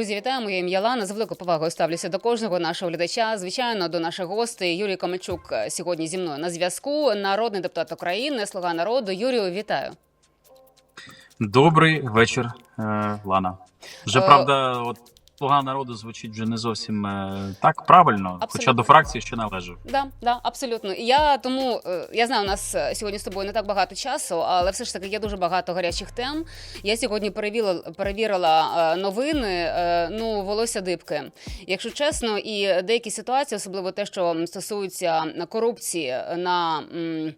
Друзі, вітаємо. моє ім'я Лана. З великою повагою ставлюся до кожного нашого глядача. Звичайно, до наших гостей. Юрій Комельчук е, сьогодні зі мною на зв'язку. Народний депутат України, слуга народу. Юрію, вітаю. Добрий вечір, е, Лана. Вже Е, правда, от слуга народу звучить вже не зовсім е, так правильно, хоча до фракції ще належу. Да, да, абсолютно. І Я тому е, я знаю, у нас е, сьогодні з тобою не так багато часу, але все ж таки є дуже багато гарячих тем. Я сьогодні перевірила, перевірила е, новини. е, Ну, волосся дибки. Якщо чесно, і деякі ситуації, особливо те, що стосується корупції на. м,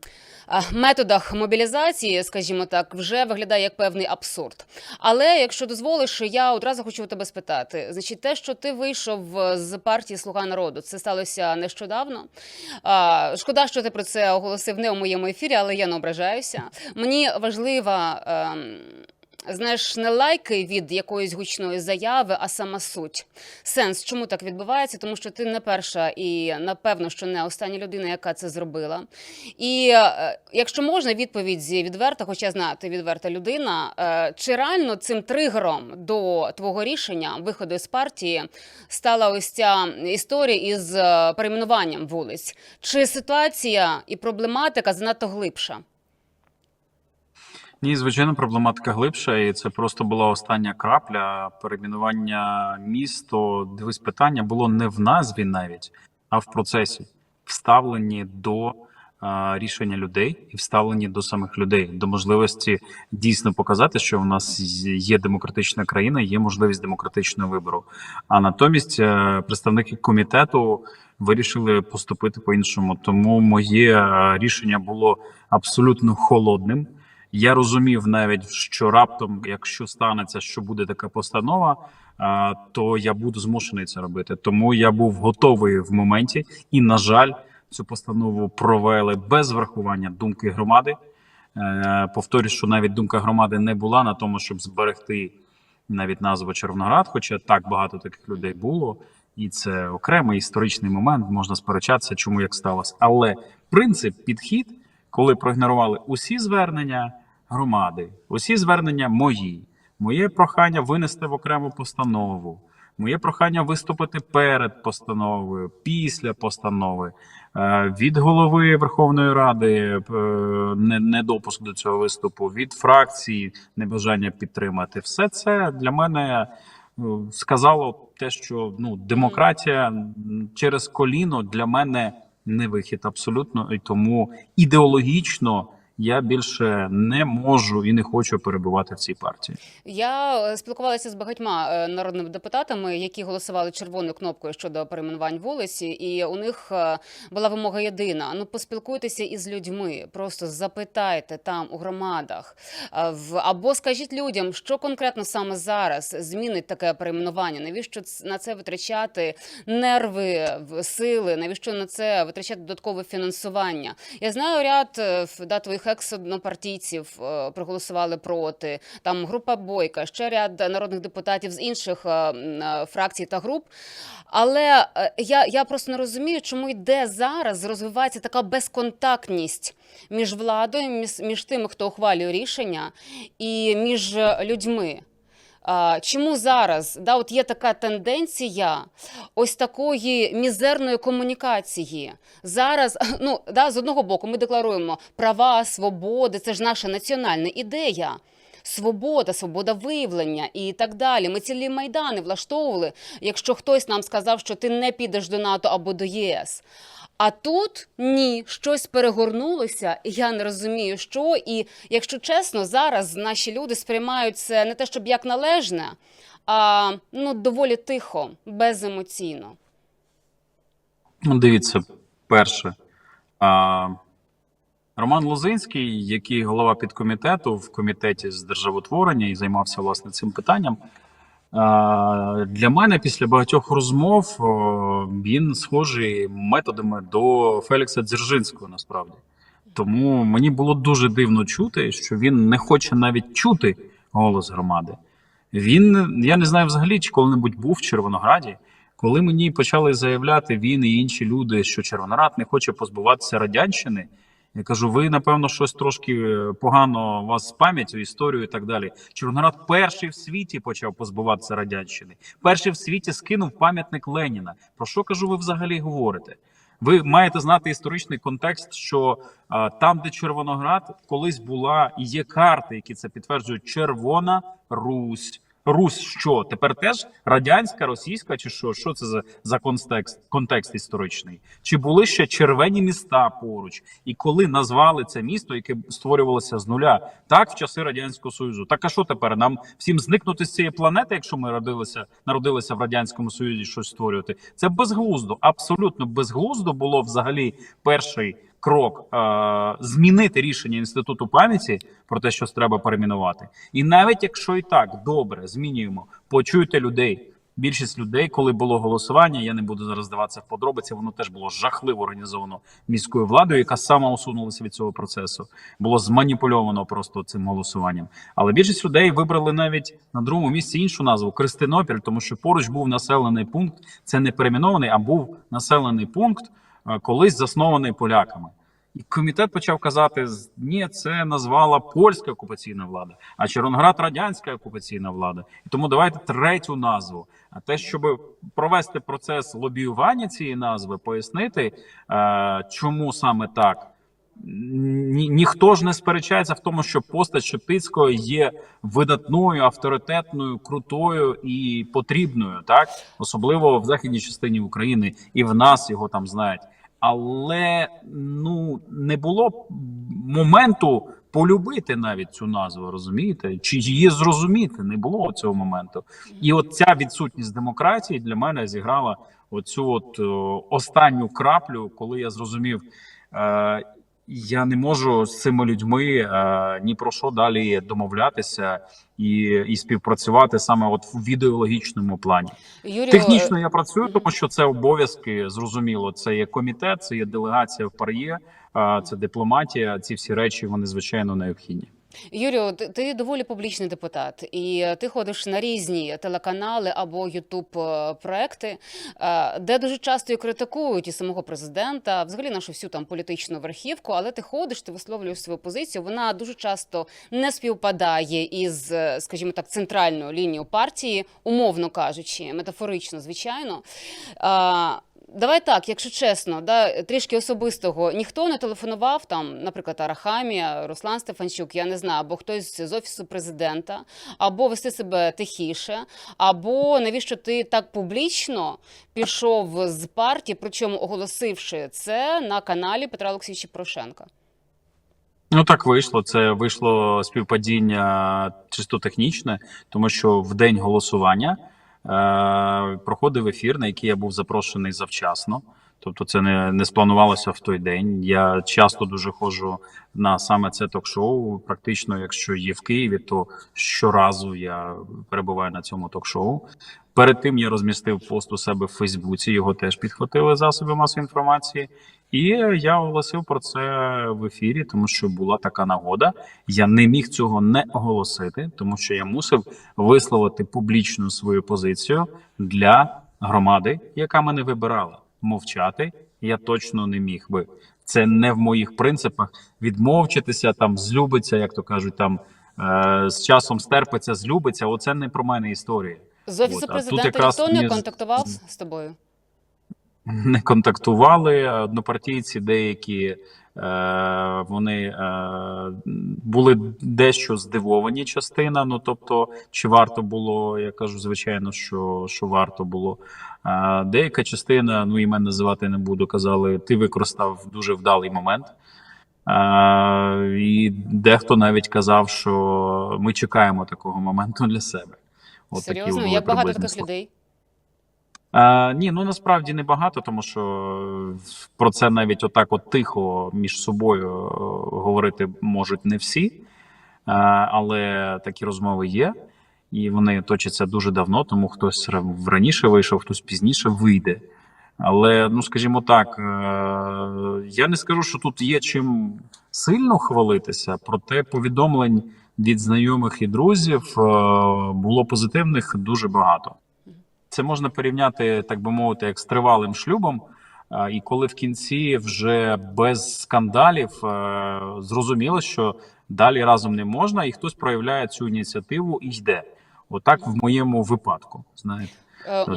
а, Методах мобілізації, скажімо так, вже виглядає як певний абсурд. Але якщо дозволиш, я одразу хочу у тебе спитати: значить, те, що ти вийшов е, з партії Слуга народу, це сталося нещодавно. Шкода, що ти про це оголосив не у моєму ефірі, але я не ображаюся. Мені важлива. Знаєш, не лайки від якоїсь гучної заяви, а сама суть. Сенс, чому так відбувається? Тому що ти не перша і напевно, що не остання людина, яка це зробила. І е, якщо можна, відповідь відверта, хоча знаю, ти відверта людина. Е, чи реально цим тригером до твого рішення виходу з партії стала ось ця історія із е, перейменуванням вулиць? Чи ситуація і проблематика занадто глибша? Ні, звичайно, проблематика глибша, і це просто була остання крапля перейменування місто. Дивись, питання було не в назві навіть, а в процесі, вставлені до а, рішення людей і вставлені до самих людей, до можливості дійсно показати, що у нас є демократична країна, є можливість демократичного вибору. А натомість е, представники комітету вирішили поступити по-іншому. Тому моє е, рішення було абсолютно холодним. Я розумів навіть, що раптом, якщо станеться, що буде така постанова, то я буду змушений це робити. Тому я був готовий в моменті, і на жаль, цю постанову провели без врахування думки громади. Е, Повторюю, що навіть думка громади не була на тому, щоб зберегти навіть назву Червоноград, хоча так багато таких людей було, і це окремий історичний момент. Можна сперечатися, чому як сталося. Але принцип, підхід, коли проігнорували усі звернення громади, усі звернення мої, моє прохання винести в окрему постанову, моє прохання виступити перед постановою, після постанови. е, Від голови Верховної Ради е, не, не до цього виступу, від фракції небажання підтримати. Все це для мене е, сказало те, що ну демократія через коліно для мене не вихід абсолютно, і тому ідеологічно я більше не можу і не хочу перебувати в цій партії. Я е, спілкувалася з багатьма е, народними депутатами, які голосували червоною кнопкою щодо перейменувань вулиці, і у них е, була вимога єдина: ну поспілкуйтеся із людьми, просто запитайте там у громадах, в або скажіть людям, що конкретно саме зараз змінить таке перейменування. Навіщо на це витрачати нерви, сили? Навіщо на це витрачати додаткове фінансування? Я знаю ряд е, в- екс-однопартійців е, проголосували проти. Там група Бойка, ще ряд народних депутатів з інших е, е, фракцій та груп. Але я, я просто не розумію, чому йде зараз, розвивається така безконтактність між владою, між, між тими, хто ухвалює рішення, і між людьми. Чому зараз да, от є така тенденція ось такої мізерної комунікації? Зараз, ну да, з одного боку, ми декларуємо права, свободи, це ж наша національна ідея. Свобода, свобода виявлення і так далі. Ми цілі майдани влаштовували, якщо хтось нам сказав, що ти не підеш до НАТО або до ЄС. А тут ні, щось перегорнулося, я не розумію, що. І якщо чесно, зараз наші люди сприймають це не те, щоб як належне, а ну доволі тихо, беземоційно. Ну, дивіться, перше. А, Роман Лозинський, який голова підкомітету в комітеті з державотворення і займався власне цим питанням. Для мене після багатьох розмов він схожий методами до Фелікса Дзержинського насправді. Тому мені було дуже дивно чути, що він не хоче навіть чути голос громади. Він, я не знаю взагалі, чи коли-небудь був в Червонограді. Коли мені почали заявляти він і інші люди, що Червоноград не хоче позбуватися радянщини, Я кажу, ви напевно щось трошки е, погано у вас з пам'яттю, історію і так далі. Червоноград перший в світі почав позбуватися радянщини. Перший в світі скинув пам'ятник Леніна. Про що кажу, ви взагалі говорите? Ви маєте знати історичний контекст, що а, там, де Червоноград, колись була і є карти, які це підтверджують: Червона Русь. Русь що тепер теж радянська, російська, чи що? Що це за, за контекст, контекст історичний? Чи були ще червені міста поруч? І коли назвали це місто, яке створювалося з нуля, так в часи радянського союзу? Так а що тепер? Нам всім зникнути з цієї планети, якщо ми родилися, народилися в радянському союзі, щось створювати? Це безглуздо, абсолютно безглуздо було взагалі перший крок е- змінити рішення інституту пам'яті про те, що треба перейменувати. І навіть якщо і так добре змінюємо, почуйте людей. Більшість людей, коли було голосування, я не буду зараз здаватися в подробиці. Воно теж було жахливо організовано міською владою, яка сама усунулася від цього процесу. Було зманіпульовано просто цим голосуванням. Але більшість людей вибрали навіть на другому місці іншу назву Кристинопіль, тому що поруч був населений пункт. Це не перейменований, а був населений пункт, колись заснований поляками. І комітет почав казати: ні, це назвала польська окупаційна влада, а Червоноград радянська окупаційна влада. І тому давайте третю назву. А те, щоб провести процес лобіювання цієї назви, пояснити, е, чому саме так. Ні, ніхто ж не сперечається в тому, що постать Шептицького є видатною, авторитетною, крутою і потрібною, так особливо в західній частині України, і в нас його там знають. Але ну не було моменту полюбити навіть цю назву, розумієте? Чи її зрозуміти не було цього моменту. І от ця відсутність демократії для мене зіграла оцю от останню краплю, коли я зрозумів. Е, я не можу з цими людьми е, ні про що далі домовлятися і і співпрацювати саме от в ідеологічному плані. Юрію, Технічно я працюю, тому що це обов'язки. Зрозуміло, це є комітет, це є делегація в ПАРЄ, е, це дипломатія. Ці всі речі вони звичайно необхідні. Юрію, ти, доволі публічний депутат, і ти ходиш на різні телеканали або ютуб проекти, е, де дуже часто і критикують і самого президента, взагалі нашу всю там політичну верхівку. Але ти ходиш, ти висловлюєш свою позицію. Вона дуже часто не співпадає із, е, скажімо так, центральною лінією партії, умовно кажучи, метафорично, звичайно. Давай так, якщо чесно, да трішки особистого ніхто не телефонував там, наприклад, Арахамія, Руслан Стефанчук, я не знаю, або хтось з офісу президента, або вести себе тихіше, або навіщо ти так публічно пішов з партії, причому оголосивши це на каналі Петра Олексійовича Порошенка. Ну так вийшло. Це вийшло співпадіння чисто технічне, тому що в день голосування проходив ефір, на який я був запрошений завчасно. Тобто, це не не спланувалося в той день. Я часто дуже ходжу на саме це ток-шоу. Практично, якщо є в Києві, то щоразу я перебуваю на цьому ток-шоу. Перед тим я розмістив пост у себе в Фейсбуці. Його теж підхватили засоби масової інформації, і я оголосив про це в ефірі, тому що була така нагода. Я не міг цього не оголосити, тому що я мусив висловити публічну свою позицію для громади, яка мене вибирала. Мовчати я точно не міг би. Це не в моїх принципах. Відмовчитися там, злюбиться, як то кажуть, там е, з часом стерпиться, злюбиться. Оце не про мене історія. З офісу От, президента ніхто не контактував з тобою. Не контактували. Однопартійці деякі е, вони е, були дещо здивовані частина. Ну тобто, чи варто було, я кажу, звичайно, що, що варто було. Е, деяка частина, ну імен називати не буду, казали, ти використав дуже вдалий момент. І дехто навіть казав, що ми чекаємо такого моменту для себе. От Серйозно, були як багато таких людей? А, ні, ну насправді небагато, тому що про це навіть отак от тихо між собою е, говорити можуть не всі, а, але такі розмови є, і вони точаться дуже давно, тому хтось раніше вийшов, хтось пізніше вийде. Але, ну скажімо так, е, я не скажу, що тут є чим сильно хвалитися, проте повідомлень від знайомих і друзів е, було позитивних дуже багато. Це можна порівняти, так би мовити, як з тривалим шлюбом. І коли в кінці вже без скандалів зрозуміло, що далі разом не можна, і хтось проявляє цю ініціативу і йде. Отак в моєму випадку. Знаєте,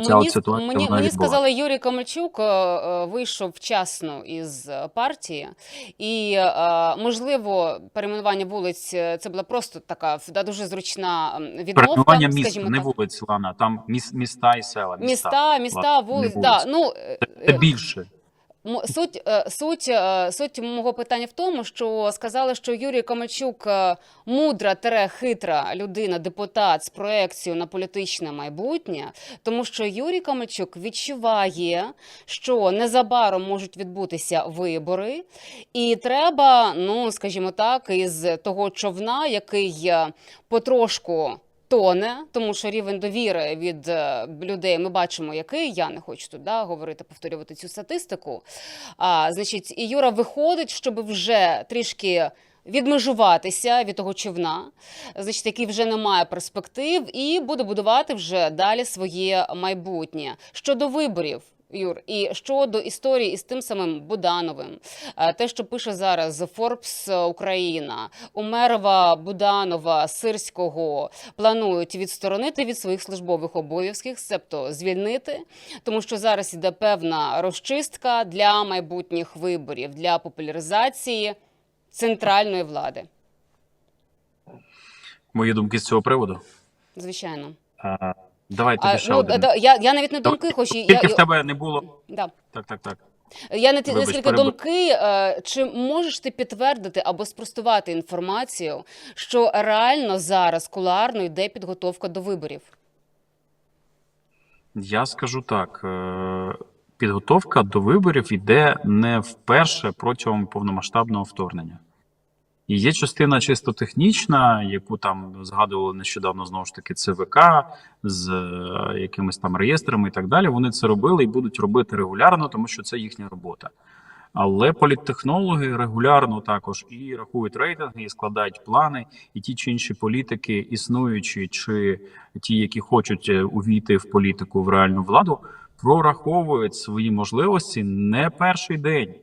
ця Мені, ситуація, мені, мені сказали, Юрій Камельчук е, е, вийшов вчасно із е, партії, і е, можливо, перейменування вулиць е, це була просто така да, дуже зручна відмовка. перейменування міст, скажімо не так. вулиць, Лана, там міс, міста і села. Міста, міста, міста вулиць, да, ну е, Це е, більше. Суть, е, суть, е, суть мого питання в тому, що сказали, що Юрій Комачук е, мудра тере хитра людина, депутат з проекцією на політичне майбутнє, тому що Юрій Комачук відчуває, що незабаром можуть відбутися вибори, і треба, ну скажімо так, із того човна, який потрошку. Тоне, тому що рівень довіри від е, людей ми бачимо, який я не хочу тут да, говорити, повторювати цю статистику. А, значить, і Юра виходить, щоб вже трішки відмежуватися від того човна, значить, який вже не має перспектив, і буде будувати вже далі своє майбутнє. Щодо виборів. Юр, і щодо історії із тим самим Будановим, е, те, що пише зараз Forbes Україна, Умерова, Буданова, Сирського планують відсторонити від своїх службових обов'язків, себто звільнити, тому що зараз іде певна розчистка для майбутніх виборів, для популяризації центральної влади. Мої думки з цього приводу. Звичайно, А, давай тобі а, ще ну один. да, я, я навіть не думки хочу. Я, Тільки в тебе не було. да. Так, так, так. Я не Вибач, наскільки перебив. думки, е, чи можеш ти підтвердити або спростувати інформацію, що реально зараз куларно йде підготовка до виборів? Я скажу так: е, підготовка до виборів йде не вперше протягом повномасштабного вторгнення. І є частина чисто технічна, яку там згадували нещодавно знову ж таки ЦВК з е, якимись там реєстрами і так далі. Вони це робили і будуть робити регулярно, тому що це їхня робота. Але політтехнологи регулярно також і рахують рейтинги, і складають плани, і ті чи інші політики, існуючі, чи ті, які хочуть е, увійти в політику в реальну владу, прораховують свої можливості не перший день.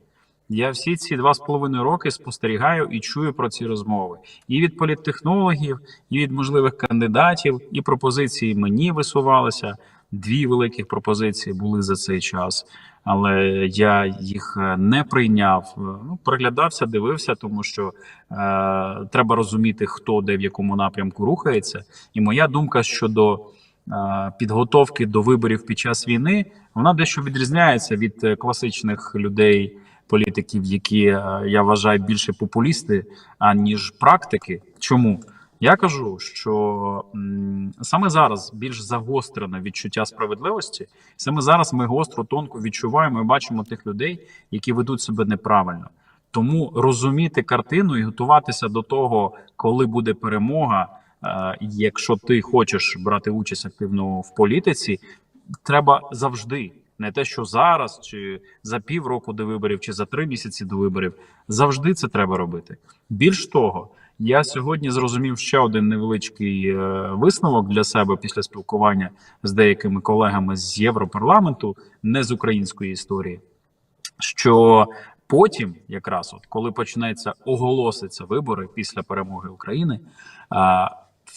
Я всі ці два з половиною роки спостерігаю і чую про ці розмови і від політтехнологів, і від можливих кандидатів, і пропозиції мені висувалися. Дві великих пропозиції були за цей час, але я їх е, не прийняв. Е, Ну, приглядався, дивився, тому що е, треба розуміти, хто де в якому напрямку рухається. І моя думка щодо е, підготовки до виборів під час війни вона дещо відрізняється від е, класичних людей, політиків, які е, я вважаю більше популісти, аніж практики. Чому? Я кажу, що саме зараз більш загострене відчуття справедливості. Саме зараз ми гостро тонко відчуваємо і бачимо тих людей, які ведуть себе неправильно. Тому розуміти картину і готуватися до того, коли буде перемога. е, Якщо ти хочеш брати участь активно в політиці, треба завжди. Не те, що зараз, чи за півроку до виборів, чи за три місяці до виборів. Завжди це треба робити. Більш того, я сьогодні зрозумів ще один невеличкий е, висновок для себе після спілкування з деякими колегами з Європарламенту, не з української історії. Що потім, якраз от коли почнеться оголоситься вибори після перемоги України,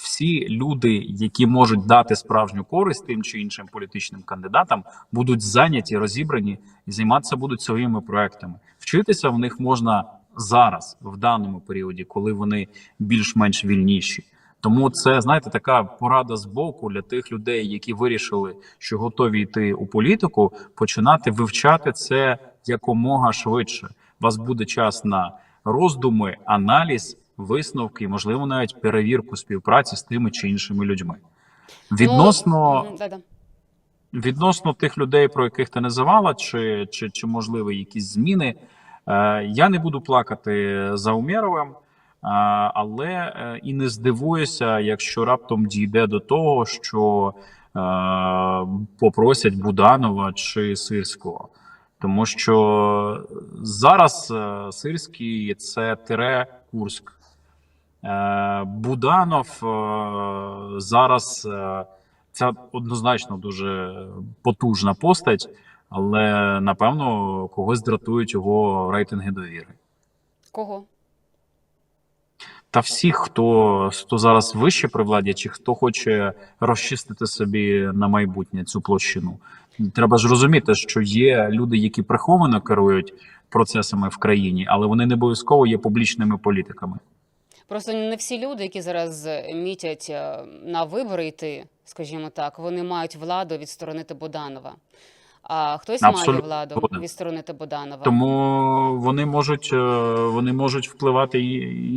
всі люди, які можуть дати справжню користь тим чи іншим політичним кандидатам, будуть зайняті, розібрані і займатися будуть своїми проектами. Вчитися в них можна зараз, в даному періоді, коли вони більш-менш вільніші. Тому це знаєте така порада з боку для тих людей, які вирішили, що готові йти у політику, починати вивчати це якомога швидше. У вас буде час на роздуми, аналіз, висновки, можливо, навіть перевірку співпраці з тими чи іншими людьми. Відносно Ну, відносно тих людей, про яких ти називала, чи, чи, чи можливі якісь зміни, е, я не буду плакати за Умєровим, е, але е, і не здивуюся, якщо раптом дійде до того, що попросять Буданова чи Сирського. Тому що зараз Сирський це тире Курськ. Е, Буданов е, зараз. це однозначно дуже потужна постать, але напевно когось дратують його рейтинги довіри. Кого? Та всіх, хто, хто зараз вище при владі, чи хто хоче розчистити собі на майбутнє цю площину. Треба ж розуміти, що є люди, які приховано керують процесами в країні, але вони не обов'язково є публічними політиками. Просто не всі люди, які зараз мітять е, на вибори йти, скажімо так, вони мають владу відсторонити Буданова. А хтось має владу відсторонити Буданова. Тому вони можуть е, вони можуть впливати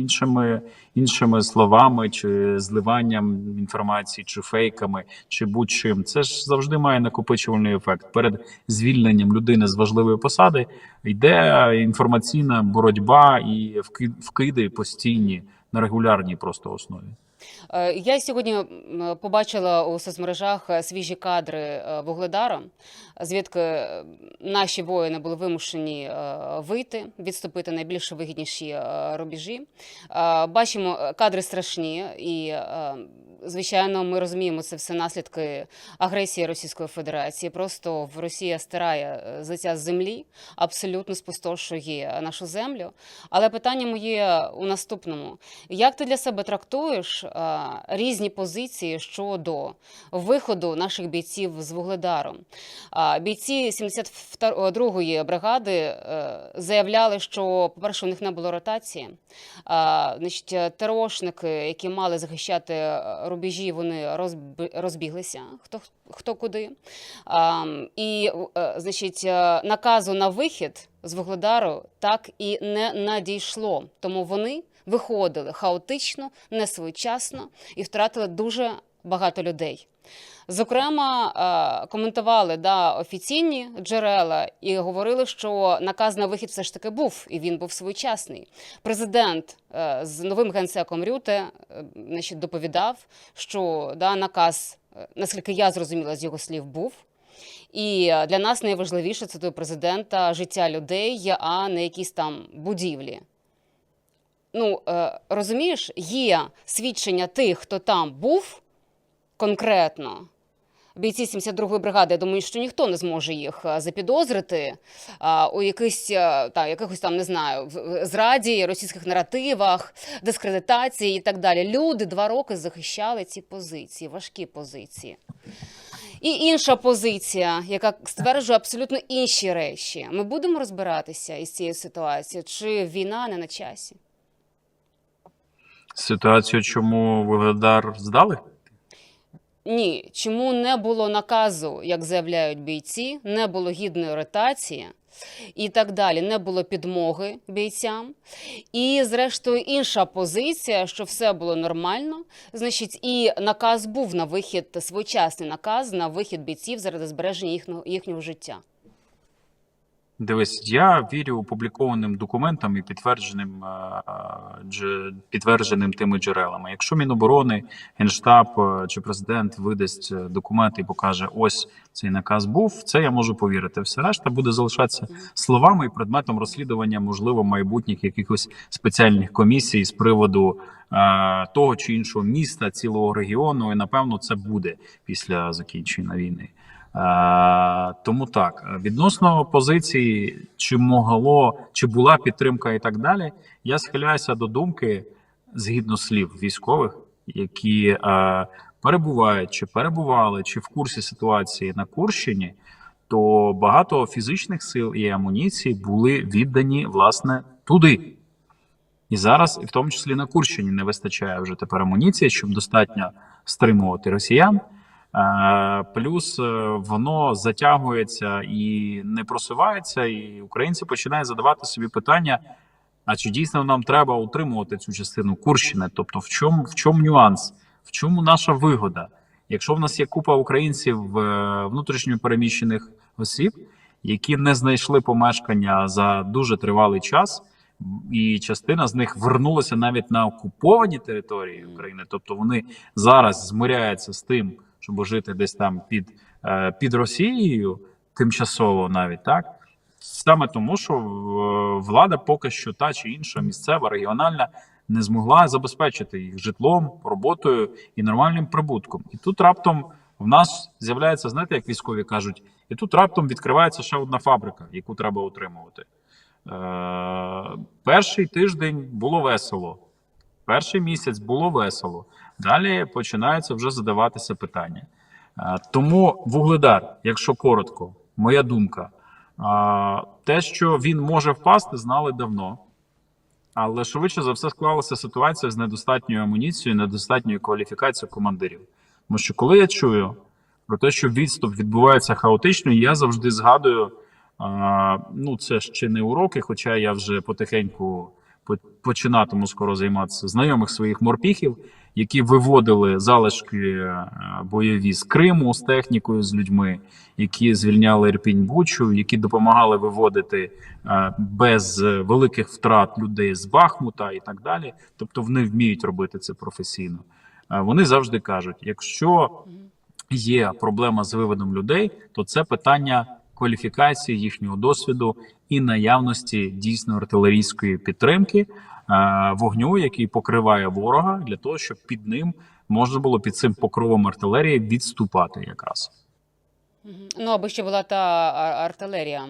іншими іншими словами, чи зливанням інформації, чи фейками, чи будь-чим. Це ж завжди має накопичувальний ефект. Перед звільненням людини з важливої посади йде інформаційна боротьба і вки- вкиди постійні на регулярній просто основі. Е, Я сьогодні побачила у соцмережах е, свіжі кадри е, Вугледара, звідки наші воїни були вимушені вийти, відступити найбільш вигідніші рубежі. Бачимо кадри страшні, і звичайно, ми розуміємо це все наслідки агресії Російської Федерації. Просто в Росія стирає е, з землі, абсолютно спустошує нашу землю. Але питання моє у наступному: як ти для себе трактуєш е, різні позиції щодо виходу наших бійців з Вугледару? А, Бійці 72-ї бригади е, заявляли, що, по-перше, у них не було ротації. Значить, терошники, які мали захищати рубежі, вони розбіглися хто, хто куди. І, е, значить, е, наказу на вихід з Вугледару так і не надійшло. Тому вони виходили хаотично, несвоєчасно і втратили дуже багато людей. Зокрема, е, коментували да, офіційні джерела і говорили, що наказ на вихід все ж таки був, і він був своєчасний. Президент е, з новим генсеком Рюте е, значить, доповідав, що да, наказ, наскільки я зрозуміла з його слів, був. І для нас найважливіше це до президента життя людей, а не якісь там будівлі. Ну, розумієш, є свідчення тих, хто там був конкретно. Бійці 72-ї бригади, я думаю, що ніхто не зможе їх е, запідозрити а, у якихось, е, та, якихось там, не знаю, зраді, російських наративах, дискредитації і так далі. Люди два роки захищали ці позиції, важкі позиції. І інша позиція, яка стверджує абсолютно інші речі. Ми будемо розбиратися із цією ситуацією, чи війна не на часі? Ситуацію, чому Вугледар здали? Ні, чому не було наказу, як заявляють бійці, не було гідної ротації і так далі, не було підмоги бійцям. І, зрештою, інша позиція, що все було нормально, значить, і наказ був на вихід, своєчасний наказ на вихід бійців заради збереження їхнього, їхнього життя. Дивись, я вірю опублікованим документам і підтвердженим, е, підтвердженим тими джерелами. Якщо Міноборони, Генштаб е, чи президент видасть е, документи і покаже, ось цей наказ був, це я можу повірити. Все решта буде залишатися словами і предметом розслідування, можливо, майбутніх якихось спеціальних комісій з приводу того чи іншого міста, цілого регіону. І напевно це буде після закінчення війни. Е, тому так, відносно позиції, чи могло, чи була підтримка і так далі, я схиляюся до думки, згідно слів військових, які е, перебувають чи перебували, чи в курсі ситуації на Курщині, то багато фізичних сил і амуніції були віддані власне туди. І зараз, і в тому числі на Курщині, не вистачає вже тепер амуніції, щоб достатньо стримувати росіян. Е, Плюс е, воно затягується і не просувається, і українці починають задавати собі питання: а чи дійсно нам треба утримувати цю частину Курщини? Тобто, в чому в чому нюанс, в чому наша вигода? Якщо в нас є купа українців е, внутрішньо переміщених осіб, які не знайшли помешкання за дуже тривалий час, і частина з них вернулася навіть на окуповані території України, тобто вони зараз змиряються з тим, щоб жити десь там під, е, під Росією, тимчасово навіть так. Саме тому, що е, влада поки що та чи інша місцева, регіональна не змогла забезпечити їх житлом, роботою і нормальним прибутком. І тут раптом В нас з'являється, знаєте, як військові кажуть, і тут раптом відкривається ще одна фабрика, яку треба утримувати. Е, перший тиждень було весело, перший місяць було весело. Далі починаються вже задаватися питання. Е, тому вугледар, якщо коротко, моя думка, е, те, що він може впасти, знали давно. Але швидше за все склалася ситуація з недостатньою амуніцією, недостатньою кваліфікацією командирів. Тому що коли я чую про те, що відступ відбувається хаотично, я завжди згадую. Ну, це ще не уроки, хоча я вже потихеньку по- починатиму скоро займатися знайомих своїх морпіхів, які виводили залишки е, бойові з Криму з технікою, з людьми, які звільняли Ірпінь Бучу, які допомагали виводити е, без великих втрат людей з Бахмута і так далі. Тобто вони вміють робити це професійно. Е, Вони завжди кажуть: якщо є проблема з виводом людей, то це питання кваліфікації їхнього досвіду і наявності дійсно артилерійської підтримки е, вогню, який покриває ворога, для того, щоб під ним можна було під цим покровом артилерії відступати якраз. Ну, аби ще була та артилерія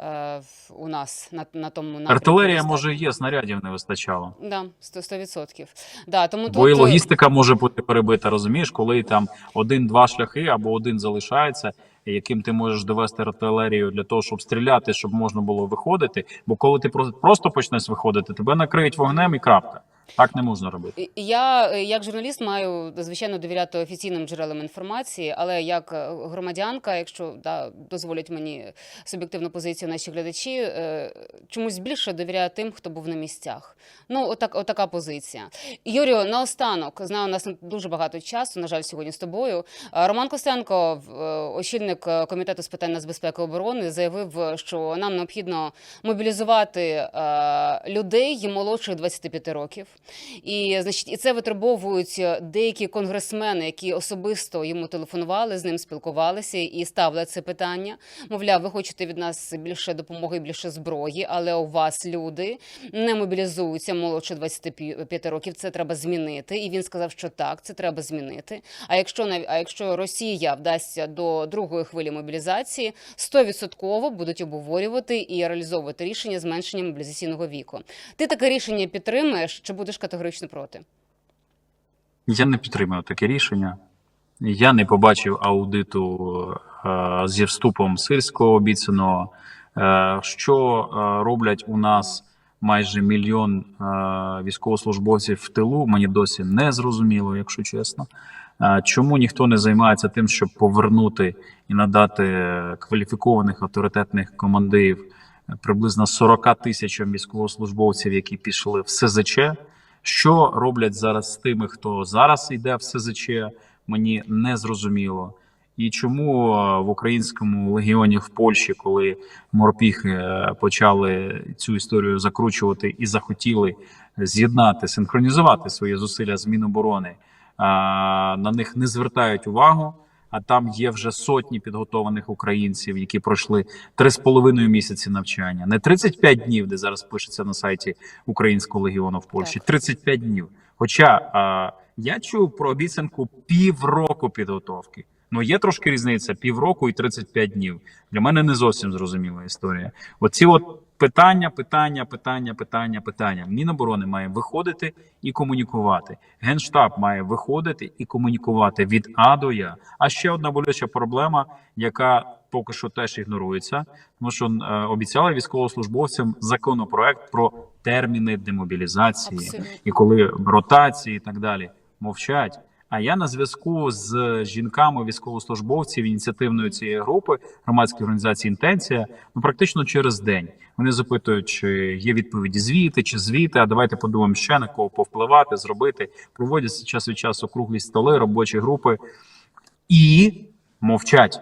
е, у нас на, на тому напрямку. Артилерія може є, снарядів не вистачало. Да, 100%. 100%. Да, тому Бо тут, е, логістика може бути перебита, розумієш, коли там один-два шляхи або один залишається, яким ти можеш довести артилерію для того, щоб стріляти, щоб можна було виходити. Бо коли ти просто- почнеш виходити, тебе накриють вогнем і крапка. Так не можна робити. Я е, як журналіст маю звичайно довіряти офіційним джерелам інформації, але як е, громадянка, якщо да, дозволять мені суб'єктивну позицію наші глядачі, е, чомусь більше довіряю тим, хто був на місцях. Ну, отак, отака позиція. Юрію, наостанок знаю, у нас не дуже багато часу. На жаль, сьогодні з тобою. Е, Роман Костенко, очільник комітету з питань нацбезпеки і оборони, заявив, що нам необхідно мобілізувати людей молодших 25 років. І значить, і це витребовують деякі конгресмени, які особисто йому телефонували, з ним спілкувалися і ставили це питання. Мовляв, ви хочете від нас більше допомоги, більше зброї, але у вас люди не мобілізуються молодше 25 років. Це треба змінити. І він сказав, що так, це треба змінити. А якщо а якщо Росія вдасться до другої хвилі мобілізації, 100% будуть обговорювати і реалізовувати рішення зменшення мобілізаційного віку. Ти таке рішення підтримуєш чи будеш категорично проти? Я не підтримую таке рішення. Я не побачив аудиту е, зі вступом сирського обіцяного. Е, що е, роблять у нас майже мільйон е, військовослужбовців в тилу, мені досі не зрозуміло, якщо чесно. Е, чому ніхто не займається тим, щоб повернути і надати кваліфікованих авторитетних командирів е, приблизно 40 тисячам військовослужбовців, які пішли в СЗЧ? Що роблять зараз з тими, хто зараз йде в СЗЧ, мені не зрозуміло. І чому е, в українському легіоні в Польщі, коли морпіхи е, почали цю історію закручувати і захотіли з'єднати, синхронізувати свої зусилля з Міноборони, на них не звертають увагу. А там є вже сотні підготованих українців, які пройшли три з половиною місяці навчання, не 35 днів, де зараз пишеться на сайті Українського легіону в Польщі. Так. 35 днів. Хоча а, я чув про обіцянку півроку підготовки. Ну є трошки різниця півроку і 35 днів. Для мене не зовсім зрозуміла історія. Оці от питання, питання, питання, питання, питання. Міноборони має виходити і комунікувати. Генштаб має виходити і комунікувати від А до Я. А ще одна болюча проблема, яка поки що теж ігнорується, тому що е, обіцяли військовослужбовцям законопроект про терміни демобілізації Абсолютно. і коли ротації і так далі мовчать. А я на зв'язку з жінками військовослужбовців ініціативної цієї групи громадської організації Інтенція ну практично через день. Вони запитують, чи є відповіді звіти, чи звіти. А давайте подумаємо ще на кого повпливати, зробити. Проводяться час від часу круглі столи, робочі групи і мовчать.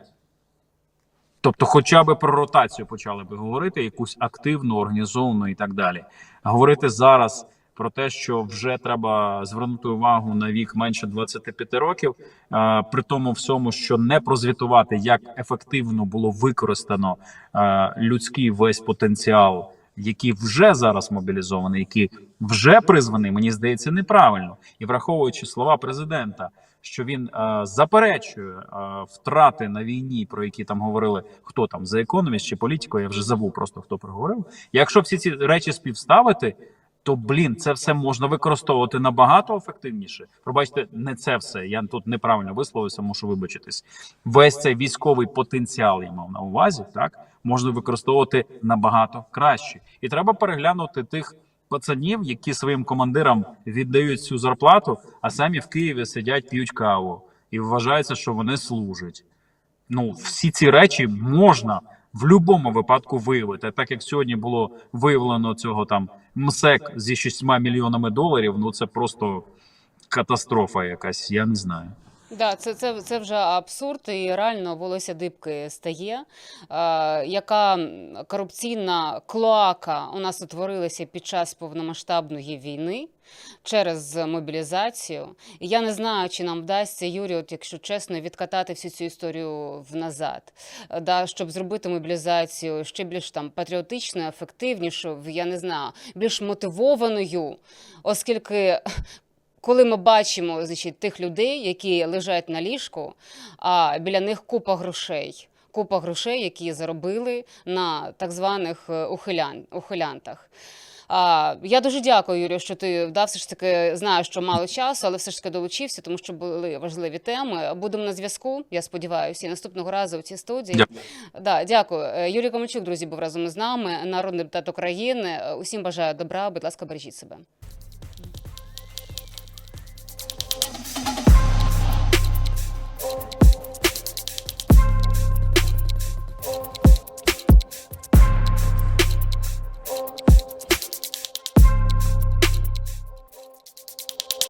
Тобто, хоча б про ротацію почали би говорити, якусь активну, організовану і так далі. Говорити зараз про те, що вже треба звернути увагу на вік менше 25 років, е, при тому всьому, що не прозвітувати, як ефективно було використано е, людський весь потенціал, який вже зараз мобілізований, який вже призваний, мені здається, неправильно. І враховуючи слова президента, що він е, заперечує е, втрати на війні, про які там говорили хто там за економіст чи політико, я вже забув просто хто проговорив. Якщо всі ці речі співставити, то блін, це все можна використовувати набагато ефективніше. Пробачте, не це все. Я тут неправильно висловився, мушу вибачитись. Весь цей військовий потенціал я мав на увазі, так можна використовувати набагато краще, і треба переглянути тих пацанів, які своїм командирам віддають цю зарплату, а самі в Києві сидять, п'ють каву і вважається, що вони служать. Ну, всі ці речі можна в будь-якому випадку виявити. Так як сьогодні було виявлено цього там МСЕК зі 6 мільйонами доларів, ну це просто катастрофа якась, я не знаю. Да, це, це, це вже абсурд, і реально волосся дибки стає. Е, яка корупційна клоака у нас утворилася під час повномасштабної війни через мобілізацію. Я не знаю, чи нам вдасться, Юрій, от, якщо чесно, відкатати всю цю історію вназад, Е, да, щоб зробити мобілізацію ще більш там патріотичною, ефективнішою, я не знаю, більш мотивованою, оскільки коли ми бачимо значить, тих людей, які лежать на ліжку, а біля них купа грошей. Купа грошей, які заробили на так званих е, ухилян, ухилянтах. А, я дуже дякую, Юрію, що ти вдав все ж таки знаю, що мало часу, але все ж таки долучився, тому що були важливі теми. Будемо на зв'язку. Я сподіваюся, і наступного разу у цій студії. Дякую. Да, дякую. Е, Юрій Комальчук, друзі, був разом із нами. Народний депутат України. Усім бажаю добра. Будь ласка, бережіть себе.